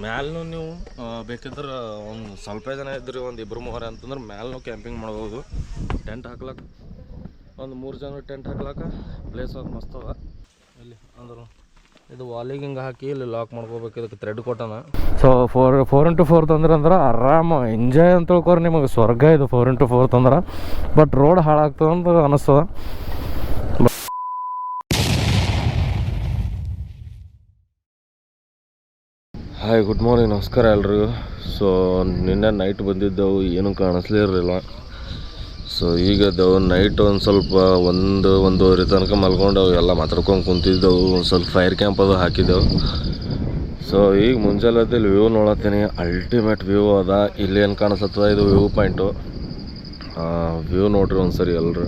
ಮ್ಯಾಲೂ ನೀವು? ಬೇಕಿದ್ರೆ ಒಂದು ಸ್ವಲ್ಪ ಜನ ಇದ್ರಿ ಒಂದು ಇಬ್ಬರು ಮೂವರು ಅಂತಂದ್ರೆ ಮ್ಯಾಲ್ನು ಕ್ಯಾಂಪಿಂಗ್ ಮಾಡ್ಬೋದು ಟೆಂಟ್ ಹಾಕ್ಲಕ್ಕ? ಒಂದು ಮೂರು ಜನ ಟೆಂಟ್ ಹಾಕ್ಲಕ್ಕ? ಪ್ಲೇಸ್ ಅದು ಮಸ್ತ್ ಅದ. ಇಲ್ಲಿ ಅಂದ್ರೆ. ಇದು ವಾಲಿಗೆ ಹಿಂಗೆ ಹಾಕಿ ಇಲ್ಲಿ ಲಾಕ್ ಮಾಡ್ಕೋಬೇಕು ಇದಕ್ಕೆ thread ಕೊಟ್ಟನ. So four four into four ತಂದ್ರೆ ಅಂದ್ರೆ ಆರಾಮ ಎಂಜಾಯ್ ಅಂತ ತಿಳ್ಕೊರಿ ನಿಮಗೆ. ಸ್ವರ್ಗ ಇದು ಫೋರ್ ಇಂಟು ಫೋರ್ ತಂದ್ರೆ. ಬಟ್ ರೋಡ್ ಹಾಳಾಗ್ತದೆ ಅಂತ ಅನಿಸ್ತದ. ಹಾಯ್ ಗುಡ್ ಮಾರ್ನಿಂಗ್ ನಮಸ್ಕಾರ ಎಲ್ರಿಗೂ. ಸೊ ನಿನ್ನೆ ನೈಟ್ ಬಂದಿದ್ದೆವು, ಏನೂ ಕಾಣಿಸ್ಲೇ ಇರಲಿಲ್ಲ ಸೊ ಈಗ ಅದಾವು ನೈಟ್ ಒಂದು ಸ್ವಲ್ಪ ಒಂದು, ಒಂದೂವರೆ ತನಕ ಮಲ್ಕೊಂಡವು, ಎಲ್ಲ ಮಾತಾಡ್ಕೊಂಡು ಕುಂತಿದ್ದೆವು, ಒಂದು ಸ್ವಲ್ಪ ಫೈರ್ ಕ್ಯಾಂಪ್ ಅದು ಹಾಕಿದ್ದೆವು. ಸೊ ಈಗ ಮುಂಜಾನೆ ವ್ಯೂ ನೋಡತ್ತೀನಿ. ಅಲ್ಟಿಮೇಟ್ ವ್ಯೂ ಅದ. ಇಲ್ಲಿ ಏನು ಕಾಣಿಸ್ತದ ಇದು ವ್ಯೂ ಪಾಯಿಂಟು ವ್ಯೂ ನೋಡ್ರಿ ಒಂದು ಸರಿ ಸೊ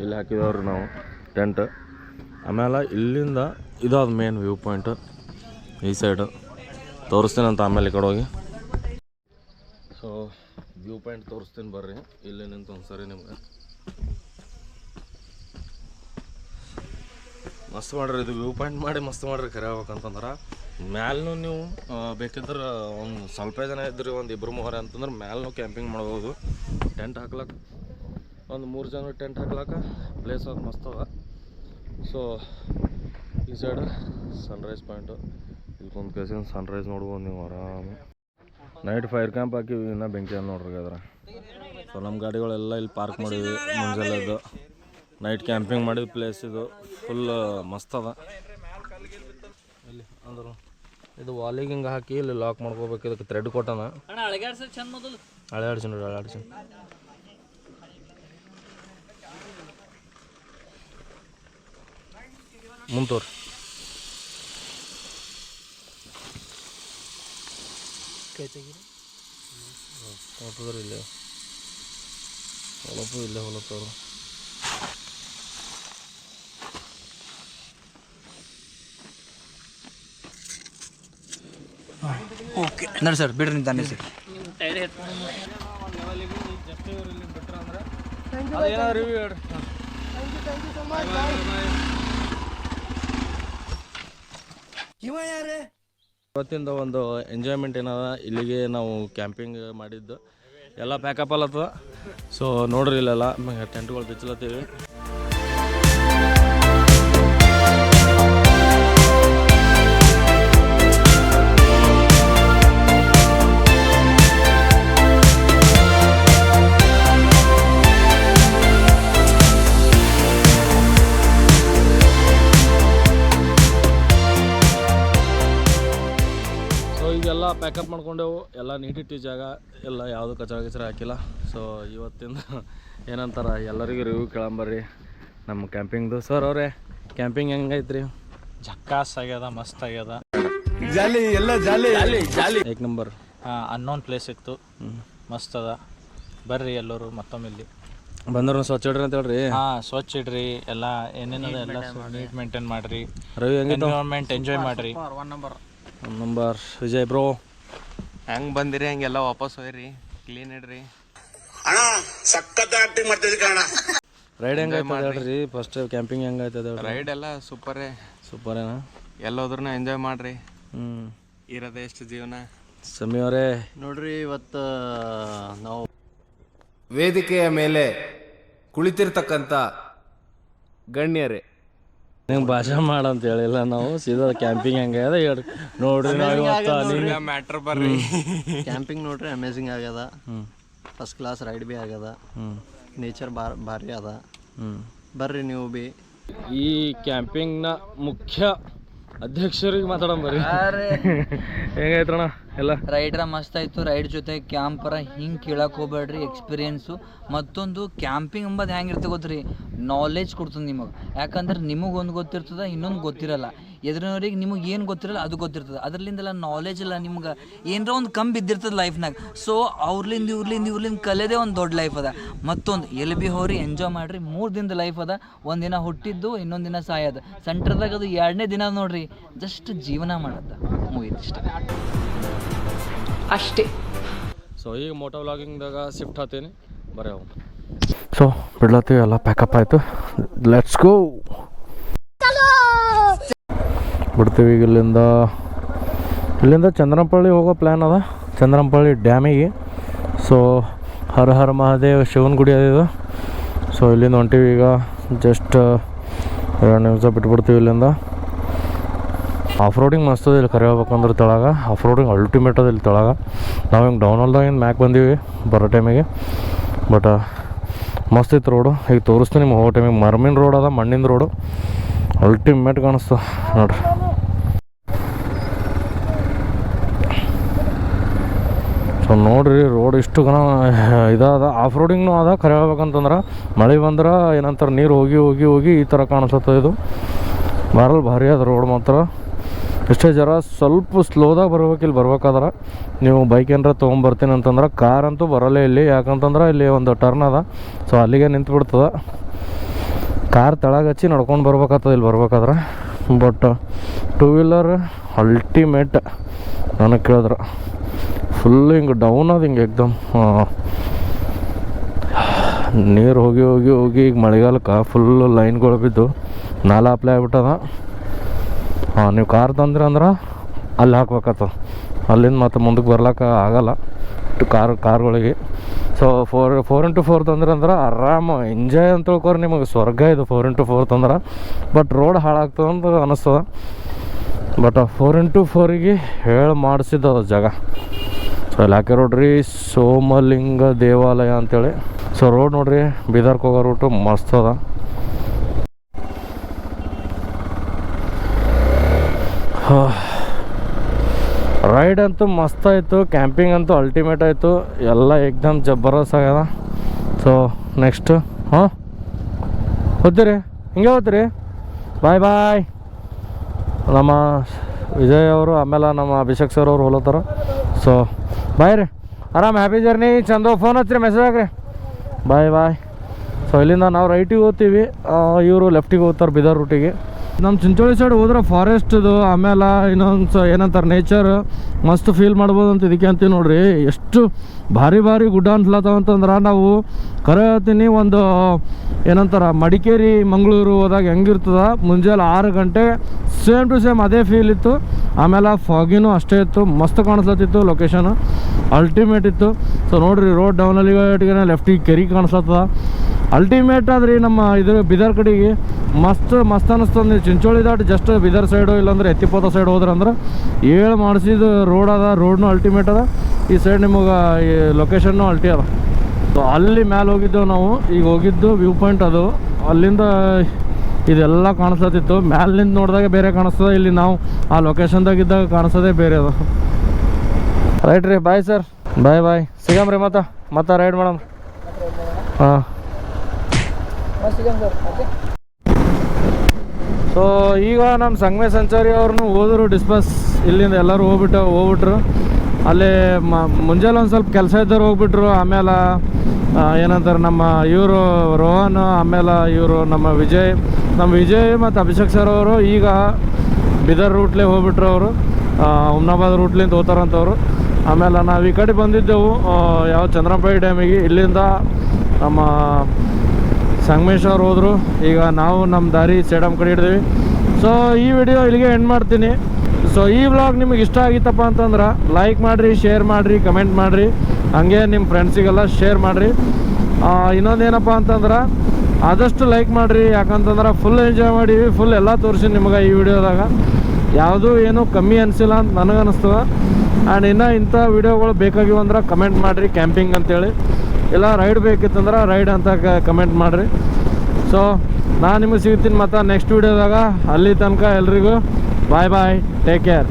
ಇಲ್ಲಿ ಹಾಕಿದವ್ರಿ ನಾವು. ಟೆಂಟ್ ಆಮೇಲೆ ಇಲ್ಲಿಂದ ಇದಾದ ಮೇನ್ ವ್ಯೂ ಪಾಯಿಂಟ್ ಈ ಸೈಡು ತೋರಿಸ್ತೀನಂತ ಆಮೇಲೆ ಈ ಕಡೆ ಹೋಗಿ. ಸೊ ವ್ಯೂ ಪಾಯಿಂಟ್ ತೋರಿಸ್ತೀನಿ ಬರ್ರಿ. ಇಲ್ಲಿ ನಿಂತು ಒಂದು ಸರಿ ನಿಮ್ಗೆ. ಮಸ್ತ್ ಮಾಡ್ರಿ, ಇದು ವ್ಯೂ ಪಾಯಿಂಟ್ ಮಾಡಿ ಮಸ್ತ್ ಮಾಡ್ರಿ, ಕರೆ ಆಗ್ಬೇಕಂತಂದ್ರೆ. ಮ್ಯಾಲೂ ನೀವು ಬೇಕಿದ್ರೆ ಒಂದು ಸ್ವಲ್ಪ ಜನ ಇದ್ರಿ, ಒಂದು ಇಬ್ಬರು ಮೂವರು ಅಂತಂದ್ರೆ ಮ್ಯಾಲೂ ಕ್ಯಾಂಪಿಂಗ್ ಮಾಡ್ಬೋದು. ಟೆಂಟ್ ಹಾಕ್ಲಕ್ಕ ಒಂದು ಮೂರು ಜನ ಟೆಂಟ್ ಹಾಕ್ಲಾಕ ಪ್ಲೇಸ್ ಅದು ಮಸ್ತ್ ಅದ. ಸೊ ಈ ಸೈಡ್ ಸನ್ರೈಸ್ ಪಾಯಿಂಟು ಇಲ್ಲಿ ಒಂದು ಕೇಸಿನ ಸನ್ರೈಸ್ ನೋಡ್ಬೋದು ನೀವು ಆರಾಮ. ನೈಟ್ ಫೈರ್ ಕ್ಯಾಂಪ್ ಹಾಕಿವಿ ಇನ್ನೂ ಬೆಂಕಿ ಅನ್ನ ನೋಡ್ರಿ ಅದ್ರ ಸೊ ನಮ್ಮ ಗಾಡಿಗಳೆಲ್ಲ ಇಲ್ಲಿ ಪಾರ್ಕ್ ಮಾಡಿದ್ವಿ ಮುಂಜಾನೆದ್ದು ನೈಟ್ ಕ್ಯಾಂಪಿಂಗ್ ಮಾಡಿದ ಪ್ಲೇಸ್ ಇದು. ಫುಲ್ ಮಸ್ತ್ ಅದ. ಇಲ್ಲಿ ಅಂದ್ರೆ. ಇದು ವಾಲಿಗೆ ಹಿಂಗೆ ಹಾಕಿ ಇಲ್ಲಿ ಲಾಕ್ ಮಾಡ್ಕೋಬೇಕು ಇದಕ್ಕೆ ಥ್ರೆಡ್ ಕೊಟ್ಟನ. ಹಳೆ ಆಡ್ಸಿ ನೋಡಿ ಹಳೆ ಮುಂತೋರಿ ಕೈ ತೆಗೀರಿ ಹೊಲಪದ್ರ ಇಲ್ಲೇ ಹೊಲಪು ಇಲ್ಲೇ ಹೊಲತ್ತವ್ರು ಓಕೆ ನೋಡಿ ಸರ್ ಬಿಡ್ರಿ ನಿಂತಾನೆ ಸರ್ ಹೆತ್ ಇವತ್ತಿಂದ ಒಂದು ಎಂಜಾಯ್ಮೆಂಟ್ ಏನದ? ಇಲ್ಲಿಗೆ ನಾವು ಕ್ಯಾಂಪಿಂಗ್ ಮಾಡಿದ್ದು. ಎಲ್ಲ ಪ್ಯಾಕಪ್ ಅಲ್ಲತ್ತದ ಸೊ ನೋಡ್ರಿ ಇಲ್ಲೆಲ್ಲ ಟೆಂಟ್ಗಳು ಬಿಚ್ಚಲತ್ತೀವಿ. ಪ್ಯಾಕಪ್ ಮಾಡ್ಕೊಂಡೆವು. ಎಲ್ಲ ನೀಟಿಟ್ಟು ಜಾಗ ಎಲ್ಲ ಯಾವುದು ಕಚರ ಕಚರ ಹಾಕಿಲ್ಲ. ಸೊ ಇವತ್ತಿಂದ ಏನಂತಾರ ಎಲ್ಲರಿಗೂ ರಿವ್ಯೂ ಕೇಳಂಬರ್ರಿ. ನಮ್ಮ ಕ್ಯಾಂಪಿಂಗ್ದು ಸರ್ ಅವರೇ ಕ್ಯಾಂಪಿಂಗ್ ಹೆಂಗೈತ್ರಿ? ಜಕ್ಕಾಸ್ ಆಗ್ಯದ ಮಸ್ತ್ ಆಗ್ಯದ. ಏಕ್ ನಂಬರ್ ಅನ್ನೋನ್ ಪ್ಲೇಸ್ ಇತ್ತು. ಮಸ್ತ್ ಅದ. ಬರ್ರಿ ಎಲ್ಲರೂ ಮತ್ತೊಮ್ಮೆ ಇಲ್ಲಿ. ಬಂದ್ರು ಸ್ವಚ್ಛ ಇಡ್ರಿ ಅಂತ ಹೇಳ್ರಿ? ಹಾ ಸ್ವಚ್ಛ ಇಡ್ರಿ. ಎಲ್ಲ ಏನೇನದ ಎಲ್ಲ ನೀಟ್ ಮೇಂಟೈನ್ ಮಾಡ್ರಿ. ರವಿ ಎನ್ವಿರಾನ್ಮೆಂಟ್ ಎಂಜಾಯ್ ಮಾಡ್ರಿ. ಒನ್ ನಂಬರ್ ವಿಜಯ್ ಬ್ರೋ ಹೆಂಗ್ ಬಂದಿರಿ ಹಂಗೆಲ್ಲ ವಾಪಸ್ ಹೋಯ್ರಿ. ಕ್ಲೀನ್ ಇಡ್ರಿ. ಅಣ್ಣ ಸಖತ್ ಆಕ್ಟಿಂಗ್ ಮಾಡ್ತಿದ್ದೆ ಕಣ ರೈಡ್ ಹೆಂಗ ಮಾಡ್ರಿ. ಫಸ್ಟ್ ಕ್ಯಾಂಪಿಂಗ್ ಹೆಂಗ ಆಯ್ತದ ರೈಡ್ ಎಲ್ಲ ಸೂಪರೇ ಸೂಪರ್ ಏನಾ? ಎಲ್ಲೋದ್ರೂ ಎಂಜಾಯ್ ಮಾಡ್ರಿ. ಹ್ಮ್. ಇರೋದೇ ಎಷ್ಟು ಜೀವನ. ಸಮಿ ಅವರೇ. ನೋಡ್ರಿ ಇವತ್ತು ನಾವು ವೇದಿಕೆಯ ಮೇಲೆ ಕುಳಿತಿರ್ತಕ್ಕಂಥ ಗಣ್ಯರೇ. ನಿಂಗೆ ಭಾಷೆ ಮಾಡಂತ ಹೇಳಿಲ್ಲ ನಾವು ಸೀದಾ ಕ್ಯಾಂಪಿಂಗ್ ಹಂಗೆ ಅದ ಹೇಳ್ರಿ. ನೋಡ್ರಿ ನಾವು ಇವತ್ತು ಮ್ಯಾಟ್ರ್ ಬರ್ರಿ. ಕ್ಯಾಂಪಿಂಗ್ ನೋಡ್ರಿ ಅಮೇಝಿಂಗ್ ಆಗ್ಯದ ಫಸ್ಟ್ ಕ್ಲಾಸ್ ರೈಡ್ ಬಿ ಆಗ್ಯದ ನೇಚರ್ ಬಾರ್ ಭಾರಿ ಅದ. ಬರ್ರಿ ನೀವು ಬಿ. ಈ ಕ್ಯಾಂಪಿಂಗ್ನ ಮುಖ್ಯ ಅಧ್ಯಕ್ಷರಿಗೆ ಮಾತಾಡೋಣ ಬರ್ರಿ. ಹೆಂಗೈತ್ರಣ ಎಲ್ಲ? ರೈಡ್ರ ಮಸ್ತ್ ಆಯ್ತು. ರೈಡ್ ಜೊತೆ ಕ್ಯಾಂಪರ ಹಿಂಗೆ ಕೇಳಕ್ಕೆ ಹೋಗ್ಬೇಡ್ರಿ ಎಕ್ಸ್ಪೀರಿಯೆನ್ಸು ಮತ್ತೊಂದು ಕ್ಯಾಂಪಿಂಗ್ ಎಂಬುದು ಹೆಂಗಿರ್ತದೆ ಗೊತ್ತ್ರಿ? ನಾಲೆಜ್ ಕೊಡ್ತದೆ ನಿಮಗೆ. ಯಾಕಂದ್ರೆ ನಿಮಗೆ ಒಂದು ಗೊತ್ತಿರ್ತದೆ, ಇನ್ನೊಂದು ಗೊತ್ತಿರಲ್ಲ. ಎದುರಿನವ್ರಿಗೆ ನಿಮಗೆ ಏನು ಗೊತ್ತಿರಲ್ಲ ಅದು ಗೊತ್ತಿರ್ತದೆ. ಅದರಲಿಂದೆಲ್ಲ ನಾಲೆಜ್ ಎಲ್ಲ ನಿಮ್ಗೆ ಏನರ ಒಂದು ಕಮ್ಮಿ ಬಿದ್ದಿರ್ತದೆ ಲೈಫ್ನಾಗ ಸೊ ಅವ್ರಲಿಂದ ಇವ್ರಲಿಂದ ಇವ್ರಲಿಂದ ಕಲೆದೇ ಒಂದು ದೊಡ್ಡ ಲೈಫ್ ಅದ. ಮತ್ತೊಂದು, ಎಲ್ಲಿ ಬಿ ಹೋರಿ ಎಂಜಾಯ್ ಮಾಡ್ರಿ, ಮೂರು ದಿನದ ಲೈಫ್ ಅದ. ಒಂದು ದಿನ ಹುಟ್ಟಿದ್ದು, ಇನ್ನೊಂದು ದಿನ ಸಾಯದ. ಸೆಂಟ್ರದಾಗ ಅದು ಎರಡನೇ ದಿನ ನೋಡ್ರಿ. ಜಸ್ಟ್ ಜೀವನ ಮಾಡದ ಮುಗಿದಿಷ್ಟ ಅಷ್ಟೇ. ಸೊ ಈಗ ಮೋಟೋ ವ್ಲಾಗಿಂಗ್ದಾಗ ಶಿಫ್ಟ್ ಆತೀನಿ ಬರೀ ಅವು ಸೊ ಬಿಡ್ಲತ್ತೀವಿ ಎಲ್ಲ ಪ್ಯಾಕಪ್ ಆಯಿತು. ಲೆಟ್ಸ್ ಗೋ ಬಿಡ್ತೀವಿ ಈಗ ಇಲ್ಲಿಂದ. ಇಲ್ಲಿಂದ ಚಂದ್ರಂಪಳ್ಳಿ ಹೋಗೋ ಪ್ಲ್ಯಾನ್ ಅದ. ಚಂದ್ರಂಪಳ್ಳಿ ಡ್ಯಾಮಿಗೆ ಸೊ ಹರ ಹರ ಮಹಾದೇವ ಶಿವನ ಗುಡಿ ಅದಿದು ಸೊ ಇಲ್ಲಿಂದ ಹೊಂಟೀವಿ ಈಗ. ಜಸ್ಟ್ ಎರಡು ನಿಮಿಷ ಬಿಟ್ಬಿಡ್ತೀವಿ ಇಲ್ಲಿಂದ. ಆಫ್ ರೋಡಿಂಗ್ ಮಸ್ತ್ ಇಲ್ಲಿ ಕರಿಬೇಕಂದ್ರೆ ತೊಳಗ. ಆಫ್ ರೋಡಿಂಗ್ ಅಲ್ಟಿಮೇಟ್ ಅದ ತೆಳಗ. ನಾವು ಹಿಂಗೆ ಡೌನ್ ಹಿಂಗೆ ಮ್ಯಾಕ್ ಬಂದೀವಿ ಬರೋ ಟೈಮಿಗೆ ಬಟ್ ಮಸ್ತ್ ಇತ್ತು ರೋಡು ಈಗ ತೋರಿಸ್ತೀನಿ ನಿಮ್ಗೆ ಹೋಗೋ ಟೈಮಿಗೆ ಮರ್ಮಿನ ರೋಡ್ ಅದ ಮಣ್ಣಿನ ರೋಡು ಅಲ್ಟಿಮೇಟ್ ಕಾಣಿಸ್ತು ನೋಡ್ರಿ. ಸೊ ನೋಡ್ರಿ ರೋಡ್ ಇಷ್ಟು ಗಣ ಇದಾದ ಆಫ್ ರೋಡಿಂಗ್ನೂ ಅದ. ಕರೆ ಮಳೆ ಬಂದ್ರೆ ಏನಂತಾರೆ ನೀರು ಹೋಗಿ ಹೋಗಿ ಹೋಗಿ ಈ ಥರ ಕಾಣಿಸುತ್ತೆ ಇದು. ಬರಲ್ ಭಾರಿ ಅದ ರೋಡ್ ಮಾತ್ರ. ಎಷ್ಟೇ ಜರ ಸ್ವಲ್ಪ ಸ್ಲೋದಾಗ ಬರ್ಬೇಕು ಇಲ್ಲಿ ಬರ್ಬೇಕಾದ್ರೆ. ನೀವು ಬೈಕ್ ಏನಾರ ತೊಗೊಂಬರ್ತೀನಿ ಅಂತಂದ್ರೆ ಕಾರ್ ಅಂತೂ ಬರಲ್ಲೇ ಇಲ್ಲಿ. ಯಾಕಂತಂದ್ರೆ ಇಲ್ಲಿ ಒಂದು ಟರ್ನ್ ಅದ. ಸೊ ಅಲ್ಲಿಗೆ ನಿಂತು ಬಿಡ್ತದೆ ಕಾರ್ ತೆಳಗೆ ಹಚ್ಚಿ ನಡ್ಕೊಂಡು ಬರ್ಬೇಕಾಗ್ತದೆ ಇಲ್ಲಿ ಬರ್ಬೇಕಾದ್ರೆ. ಬಟ್ ಟೂ ವೀಲರ್ ಅಲ್ಟಿಮೇಟ್ ನನಗೆ ಕೇಳಿದ್ರೆ. ಫುಲ್ ಹಿಂಗೆ ಡೌನ್ ಅದು ಹಿಂಗೆ ಎಕ್ದಮ್. ನೀರು ಹೋಗಿ ಹೋಗಿ ಹೋಗಿ ಈಗ ಮಳೆಗಾಲಕ್ಕೆ ಫುಲ್ ಲೈನ್ಗಳು ಬಿದ್ದು. ನಾಲ ಅಪ್ಲೈ ಆಗ್ಬಿಟ್ಟದ. ಹಾಂ, ನೀವು ಕಾರ್ ತಂದ್ರೆ ಅಂದ್ರೆ ಅಲ್ಲಿ ಹಾಕ್ಬೇಕಾಗ್ತದೆ ಅಲ್ಲಿಂದ ಮತ್ತೆ ಮುಂದಕ್ಕೆ ಬರ್ಲಿಕ್ಕೆ ಆಗಲ್ಲ. Car, ಕಾರ್ಗಳಿಗೆ. So four four into four ತಂದ್ರೆ ಅಂದ್ರೆ ಆರಾಮ ಎಂಜಾಯ್ ಅಂತ ತಿಳ್ಕೊರಿ ನಿಮಗೆ. ಸ್ವರ್ಗ ಇದು ಫೋರ್ ಇಂಟು ಫೋರ್ ತಂದ್ರೆ. ಬಟ್ ರೋಡ್ ಹಾಳಾಗ್ತದೆ ಅಂತ ಅನಿಸ್ತದ. ಬಟ್ ಫೋರ್ ಇಂಟು ಫೋರಿಗೆ ಹೇಳಿ ಮಾಡಿಸಿದ ಜಾಗ. ಸೊ ಇಲ್ಲಿ ಹಾಕಿ ನೋಡ್ರಿ ಸೋಮಲಿಂಗ ದೇವಾಲಯ ಅಂತೇಳಿ. ಸೊ ರೋಡ್ ನೋಡ್ರಿ ಬೀದರ್ಗೆ ಹೋಗೋ ರೂಟು ಮಸ್ತದ ರೈಡ್ ಅಂತೂ ಮಸ್ತ್ ಆಯಿತು ಕ್ಯಾಂಪಿಂಗ್ ಅಂತೂ ಅಲ್ಟಿಮೇಟ್ ಆಯಿತು, ಎಲ್ಲ ಎಕ್ದಮ್ ಜಬ್ಬರಸ್ ಆಗ್ಯದ. ಸೊ ನೆಕ್ಸ್ಟು ಹಾಂ? ಹೋದ್ರಿ, ಹಿಂಗೆ ಹೋದ್ರಿ. ಬಾಯ್ ಬಾಯ್ ನಮ್ಮ ವಿಜಯ್ ಅವರು, ಆಮೇಲೆ ನಮ್ಮ ಅಭಿಷೇಕ್ ಸರ್ ಅವರು ಹೋಲತ್ತಾರ. ಸೊ ಬಾಯ್ ರೀ. ಆರಾಮ್ ಹ್ಯಾಪಿ ಜರ್ನಿ ಚಂದ ಫೋನ್ ಹಚ್ಚಿರಿ ಮೆಸೇಜ್ ಹಾಕ್ರಿ. ಬಾಯ್ ಬಾಯ್ ಸೊ ಇಲ್ಲಿಂದ ನಾವು ರೈಟಿಗೆ ಹೋಗ್ತೀವಿ. ಇವರು ಲೆಫ್ಟಿಗೆ ಹೋಗ್ತಾರೆ ಬಿದರ್ ರೂಟಿಗೆ ನಮ್ಮ ಚಿಂಚೋಳಿ ಸೈಡ್ ಹೋದ್ರೆ ಫಾರೆಸ್ಟ್ದು ಆಮೇಲೆ ಇನ್ನೊಂದು ಏನಂತಾರೆ ನೇಚರ್ ಮಸ್ತ್ ಫೀಲ್ ಮಾಡ್ಬೋದು ಅಂತ ಇದಕ್ಕೆ ಅಂತೀವಿ ನೋಡ್ರಿ. ಎಷ್ಟು ಭಾರಿ ಭಾರಿ ಗುಡ್ಡ ಅನ್ಸ್ಲತ್ತಾವ ಅಂತಂದ್ರೆ ನಾವು ಹೇಳ್ತೀನಿ ಒಂದು, ಏನಂತಾರ, ಮಡಿಕೇರಿ, ಮಂಗಳೂರು ಹೋದಾಗ ಹೆಂಗಿರ್ತದ? ಮುಂಜಾನೆ ಆರು ಗಂಟೆ ಸೇಮ್ ಟು ಸೇಮ್ ಅದೇ ಫೀಲ್ ಇತ್ತು. ಆಮೇಲೆ ಫಾಗಿನೂ ಅಷ್ಟೇ ಇತ್ತು. ಮಸ್ತ್ ಕಾಣಿಸ್ಲತ್ತಿತ್ತು ಲೊಕೇಶನ್ ಅಲ್ಟಿಮೇಟ್ ಇತ್ತು. ಸೊ ನೋಡ್ರಿ ರೋಡ್ ಡೌನಲ್ಲಿ ಲೆಫ್ಟಿಗೆ ಕೆರಿ ಕಾಣಿಸ್ಲತ್ತದ. ಅಲ್ಟಿಮೇಟ್ ಆದ್ರಿ ನಮ್ಮ ಇದ್ರ ಬಿದರ್ ಕಡೆಗೆ ಮಸ್ತ್ ಮಸ್ತ್ ಅನಿಸ್ತದೆ. ಚಿಂಚೋಳಿ ದಾಟ್ ಜಸ್ಟ್ ಬಿದರ್ ಸೈಡು ಇಲ್ಲಾಂದ್ರೆ ಎತ್ತಿಪೋತ ಸೈಡ್ ಹೋದ್ರೆ ಅಂದ್ರೆ ಏಳು ಮಾಡಿಸಿದ ರೋಡ್ ಅದ. ರೋಡ್ನು ಅಲ್ಟಿಮೇಟ್ ಅದ. ಈ ಸೈಡ್ ನಿಮಗೆ ಈ ಲೊಕೇಶನ್ನು ಅಲ್ಟಿ ಅದ. ಸೊ ಅಲ್ಲಿ ಮ್ಯಾಲೆ ಹೋಗಿದ್ದೆವು ನಾವು. ಈಗ ಹೋಗಿದ್ದು ವ್ಯೂ ಪಾಯಿಂಟ್ ಅದು. ಅಲ್ಲಿಂದ ಇದೆಲ್ಲ ಕಾಣಿಸ್ತಿತ್ತು ಮ್ಯಾಲಿಂದ ನೋಡಿದಾಗ ಬೇರೆ ಕಾಣಿಸ್ತದೆ. ಇಲ್ಲಿ ನಾವು ಆ ಲೊಕೇಶನ್ದಾಗಿದ್ದಾಗ ಕಾಣಿಸೋದೇ ಬೇರೆ ಅದು. ರೈಟ್ ರೀ ಬಾಯ್ ಸರ್ ಬಾಯ್ ಬಾಯ್ ಸಿಗಮ್ರಿ ಮತ್ತೆ. ಮತ್ತೆ ರೈಡ್ ಮಾಡಮ್. ಹಾಂ. ಸೊ ಈಗ ನಮ್ಮ ಸಂಗಮೆ ಸಂಚಾರಿ ಅವ್ರನ್ನೂ ಹೋದರು ಡಿಸ್ಪಸ್ ಇಲ್ಲಿಂದ ಎಲ್ಲರೂ ಹೋಗ್ಬಿಟ್ಟು ಹೋಗ್ಬಿಟ್ರು. ಅಲ್ಲಿ ಮ, ಮುಂಜಾನೆ ಒಂದು ಸ್ವಲ್ಪ ಕೆಲಸ ಇದ್ದವ್ರು ಹೋಗ್ಬಿಟ್ರು, ಆಮೇಲೆ ಏನಂತಾರೆ ನಮ್ಮ ಇವರು ರೋಹನ್, ಆಮೇಲೆ ಇವರು ನಮ್ಮ ವಿಜಯ್. ನಮ್ಮ ವಿಜಯ್ ಮತ್ತು ಅಭಿಷೇಕ್ ಸರ್ ಅವರು ಈಗ ಬಿದರ್ ರೂಟ್ಲೆ ಹೋಗ್ಬಿಟ್ರು ಅವರು. ಹುಮ್ನಾಬಾದ್ ರೂಟ್ಲಿಂದ ಹೋಗ್ತಾರಂಥವ್ರು ಆಮೇಲೆ ನಾವು ಈ ಕಡೆ ಬಂದಿದ್ದೆವು ಯಾವ ಚಂದ್ರಪಾಯಿ ಡ್ಯಾಮಿಗೆ ಇಲ್ಲಿಂದ ನಮ್ಮ ಸಂಗಮೇಶ್ವರ್ ಹೋದರು. ಈಗ ನಾವು ನಮ್ಮ ದಾರಿ ಸೇಡಮ್ ಕಡೆ ಹಿಡ್ದೀವಿ. ಸೊ ಈ ವಿಡಿಯೋ ಇಲ್ಲಿಗೆ ಎಂಡ್ ಮಾಡ್ತೀನಿ. ಸೊ ಈ ವ್ಲಾಗ್ ನಿಮಗೆ ಇಷ್ಟ ಆಗಿತ್ತಪ್ಪ ಅಂತಂದ್ರೆ ಲೈಕ್ ಮಾಡಿರಿ ಶೇರ್ ಮಾಡಿರಿ ಕಮೆಂಟ್ ಮಾಡಿರಿ. ಹಂಗೆ ನಿಮ್ಮ ಫ್ರೆಂಡ್ಸಿಗೆಲ್ಲ ಶೇರ್ ಮಾಡಿರಿ. ಇನ್ನೊಂದೇನಪ್ಪ ಅಂತಂದ್ರೆ ಆದಷ್ಟು ಲೈಕ್ ಮಾಡಿರಿ. ಯಾಕಂತಂದ್ರೆ ಫುಲ್ ಎಂಜಾಯ್ ಮಾಡೀವಿ ಫುಲ್ ಎಲ್ಲ ತೋರಿಸಿ ನಿಮ್ಗೆ ಈ ವಿಡಿಯೋದಾಗ ಯಾವುದೂ ಏನೂ ಕಮ್ಮಿ ಅನಿಸಿಲ್ಲ ಅಂತ ನನಗೆ ಅನಿಸ್ತದೆ. ಆ್ಯಂಡ್ ಇನ್ನೂ ಇಂಥ ವಿಡಿಯೋಗಳು ಬೇಕಾಗಿವೆ ಅಂದ್ರೆ ಕಮೆಂಟ್ ಮಾಡಿರಿ ಕ್ಯಾಂಪಿಂಗ್ ಅಂತೇಳಿ. ಇಲ್ಲ ರೈಡ್ ಬೇಕಿತ್ತಂದ್ರೆ ರೈಡ್ ಅಂತ ಕಮೆಂಟ್ ಮಾಡಿರಿ. ಸೊ ನಾನು ನಿಮಗೆ ಸಿಗ್ತೀನಿ ಮತ್ತು ನೆಕ್ಸ್ಟ್ ವಿಡಿಯೋದಾಗ ಅಲ್ಲಿ ತನಕ ಎಲ್ರಿಗೂ ಬಾಯ್ ಬಾಯ್ ಟೇಕ್ ಕೇರ್